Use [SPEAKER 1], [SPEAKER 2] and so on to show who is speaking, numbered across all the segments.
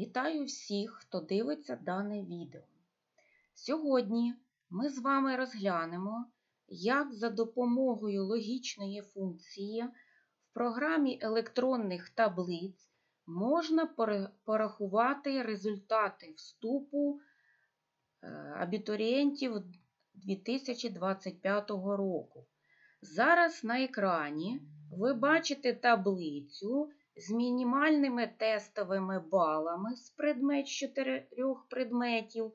[SPEAKER 1] Вітаю всіх, хто дивиться дане відео. Сьогодні ми з вами розглянемо, як за допомогою логічної функції в програмі електронних таблиць можна порахувати результати вступу е, абітурієнтів 2025 року. Зараз на екрані ви бачите таблицю з мінімальними тестовими балами з предмет з чотирьох предметів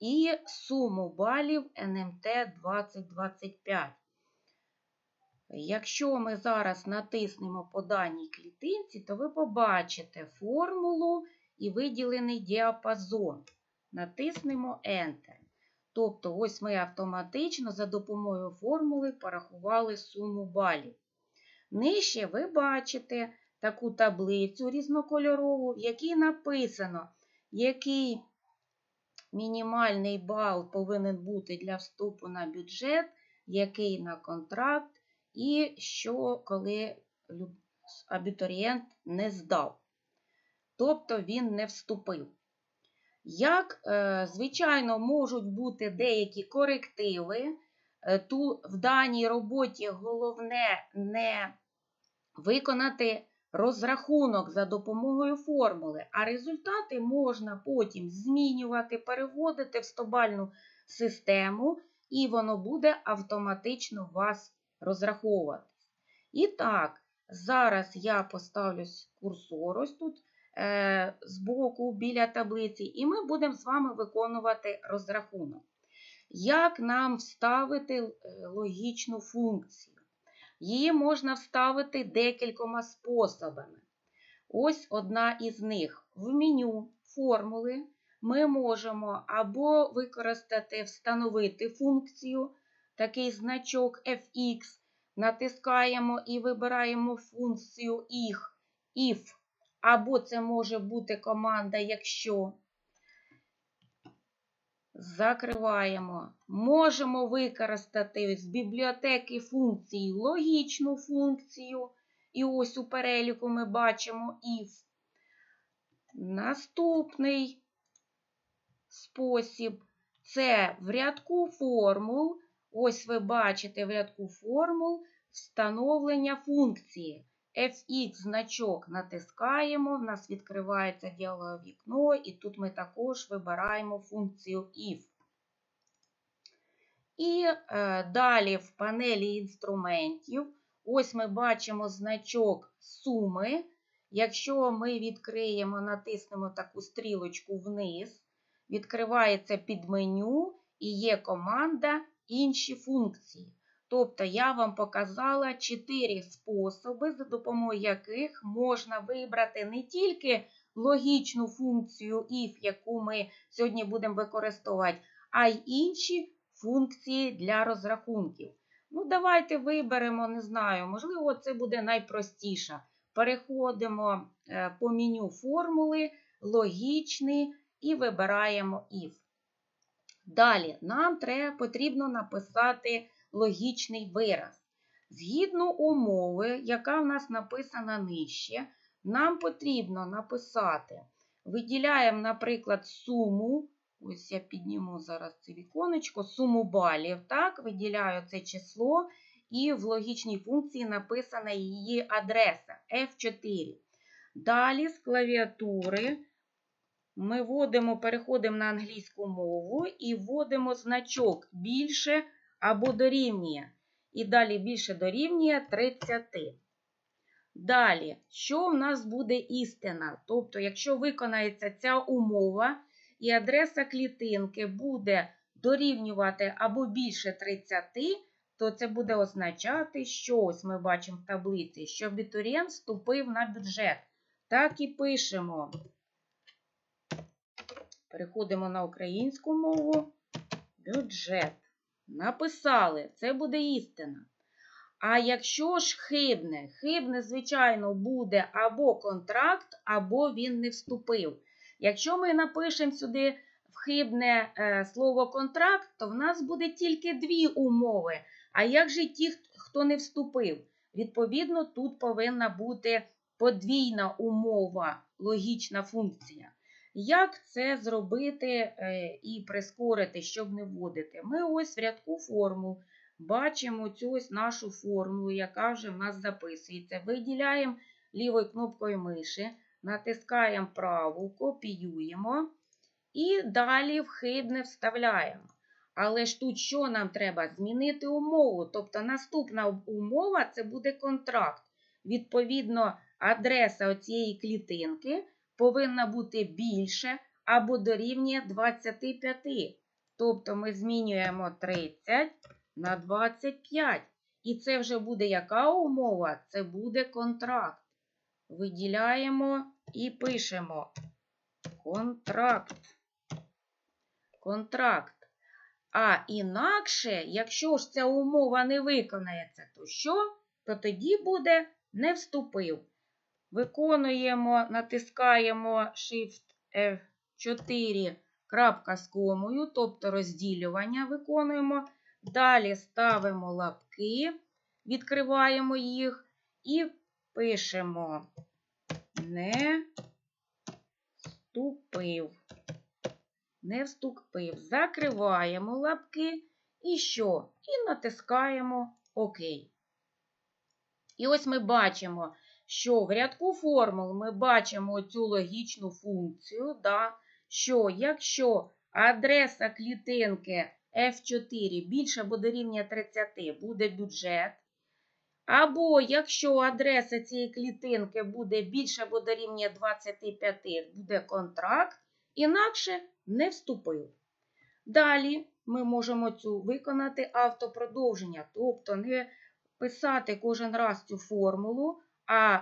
[SPEAKER 1] і суму балів НМТ 2025. Якщо ми зараз натиснемо по даній клітинці, то ви побачите формулу і виділений діапазон. Натиснемо Enter. Тобто, ось ми автоматично за допомогою формули порахували суму балів. Нижче ви бачите таку таблицю різнокольорову, в якій написано, який мінімальний бал повинен бути для вступу на бюджет, який на контракт, і що коли абітурієнт не здав. Тобто він не вступив. Як, е, звичайно, можуть бути деякі корективи, е, Ту в даній роботі головне не виконати розрахунок за допомогою формули, а результати можна потім змінювати, переводити в стобальну систему, і воно буде автоматично вас розраховуватись. І так, зараз я поставлю курсор ось тут е, збоку біля таблиці, і ми будемо з вами виконувати розрахунок. Як нам вставити е, логічну функцію? Її можна вставити декількома способами. Ось одна із них. В меню формули ми можемо або використати встановити функцію, такий значок fx, натискаємо і вибираємо функцію if, або це може бути команда, якщо. Закриваємо. Можемо використати з бібліотеки функції логічну функцію. І ось у переліку ми бачимо if. Наступний спосіб це в рядку формул. Ось ви бачите в рядку формул встановлення функції. FX значок натискаємо, в нас відкривається діалогове вікно, і тут ми також вибираємо функцію if. І е, далі в панелі інструментів, ось ми бачимо значок суми. Якщо ми відкриємо, натиснемо таку стрілочку вниз, відкривається підменю і є команда інші функції. Тобто я вам показала чотири способи, за допомогою яких можна вибрати не тільки логічну функцію if, яку ми сьогодні будемо використовувати, а й інші функції для розрахунків. Ну, давайте виберемо, не знаю, можливо, це буде найпростіше. Переходимо е, по меню формули, логічний і вибираємо if. Далі нам треба потрібно написати логічний вираз. Згідно умови, яка в нас написана нижче, нам потрібно написати, виділяємо, наприклад, суму. Ось я підніму зараз це віконечко, суму балів. Так, виділяю це число, і в логічній функції написана її адреса F4. Далі з клавіатури ми вводимо, переходимо на англійську мову і вводимо значок більше або дорівнює. І далі більше дорівнює 30. Далі, що в нас буде істина? Тобто, якщо виконається ця умова, і адреса клітинки буде дорівнювати або більше 30, то це буде означати, що ось ми бачимо в таблиці, що абітурієнт вступив на бюджет. Так і пишемо. Переходимо на українську мову. Бюджет. Написали, це буде істина. А якщо ж хибне, хибне, звичайно, буде або контракт, або він не вступив. Якщо ми напишемо сюди в хибне е, слово контракт, то в нас буде тільки дві умови. А як же ті, хто не вступив? Відповідно, тут повинна бути подвійна умова, логічна функція. Як це зробити е, і прискорити, щоб не вводити? Ми ось в рядку формул бачимо цю ось нашу формулу, яка вже в нас записується. Виділяємо лівою кнопкою миші, натискаємо праву, копіюємо і далі вхибне вставляємо. Але ж тут що нам треба? Змінити умову. Тобто наступна умова це буде контракт. Відповідно, адреса цієї клітинки повинна бути більше або дорівнює 25. Тобто ми змінюємо 30 на 25. І це вже буде яка умова? Це буде контракт. Виділяємо і пишемо контракт. Контракт. А інакше, якщо ж ця умова не виконається, то що? То тоді буде не вступив. Виконуємо, натискаємо Shift F4 крапка з комою, тобто розділювання виконуємо. Далі ставимо лапки, відкриваємо їх і пишемо не вступив. Не вступив. Закриваємо лапки і що? І натискаємо ОК. І ось ми бачимо, що в рядку формул ми бачимо цю логічну функцію, да, що якщо адреса клітинки F4 більше або дорівнює 30 буде бюджет. Або якщо адреса цієї клітинки буде більше або дорівнює 25, буде контракт, інакше не вступив. Далі ми можемо цю виконати автопродовження, тобто не писати кожен раз цю формулу, а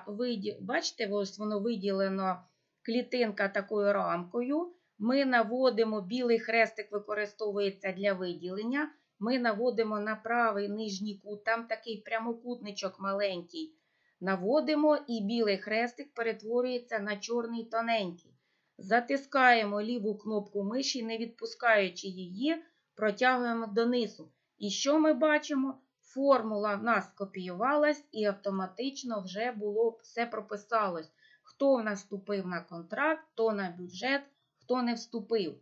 [SPEAKER 1] бачите, ось воно виділено клітинка такою рамкою. Ми наводимо білий хрестик, використовується для виділення. Ми наводимо на правий нижній кут, там такий прямокутничок маленький. Наводимо і білий хрестик перетворюється на чорний тоненький. Затискаємо ліву кнопку миші, не відпускаючи її, протягуємо донизу. І що ми бачимо? Формула в нас копіювалась і автоматично вже було все прописалось. Хто в нас вступив на контракт, хто на бюджет, хто не вступив.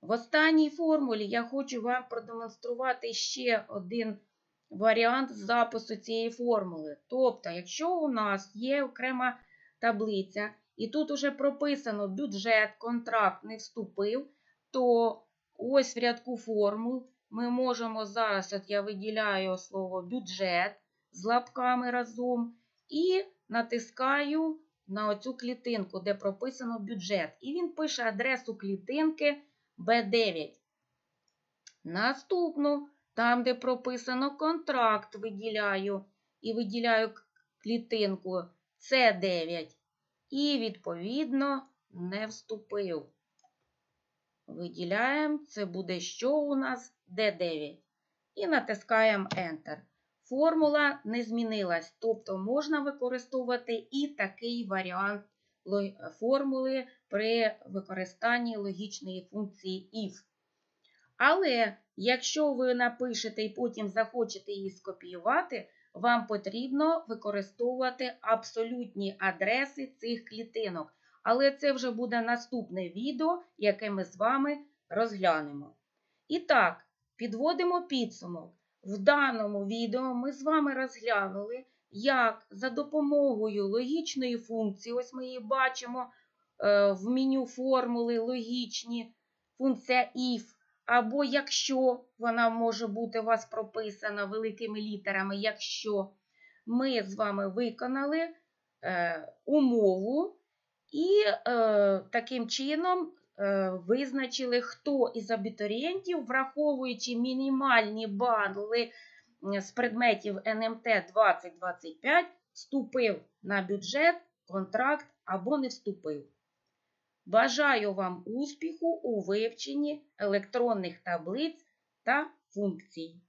[SPEAKER 1] В останній формулі я хочу вам продемонструвати ще один варіант запису цієї формули. Тобто, якщо у нас є окрема таблиця, і тут уже прописано бюджет, контракт не вступив, то ось в рядку формул ми можемо зараз, от я виділяю слово бюджет з лапками разом, і натискаю на оцю клітинку, де прописано бюджет. І він пише адресу клітинки B9. Наступну, там, де прописано контракт, виділяю і виділяю клітинку С9. І, відповідно, не вступив. Виділяємо, це буде що у нас D9. І натискаємо Enter. Формула не змінилась, тобто можна використовувати і такий варіант формули при використанні логічної функції if. Але якщо ви напишете і потім захочете її скопіювати, вам потрібно використовувати абсолютні адреси цих клітинок. Але це вже буде наступне відео, яке ми з вами розглянемо. І так, підводимо підсумок. В даному відео ми з вами розглянули, як за допомогою логічної функції, ось ми її бачимо е, в меню формули логічні, функція if, або якщо вона може бути у вас прописана великими літерами, якщо ми з вами виконали е, умову і е, таким чином е, визначили, хто із абітурієнтів, враховуючи мінімальні бали з предметів НМТ 2025, вступив на бюджет, контракт або не вступив. Бажаю вам успіху у вивченні електронних таблиць та функцій.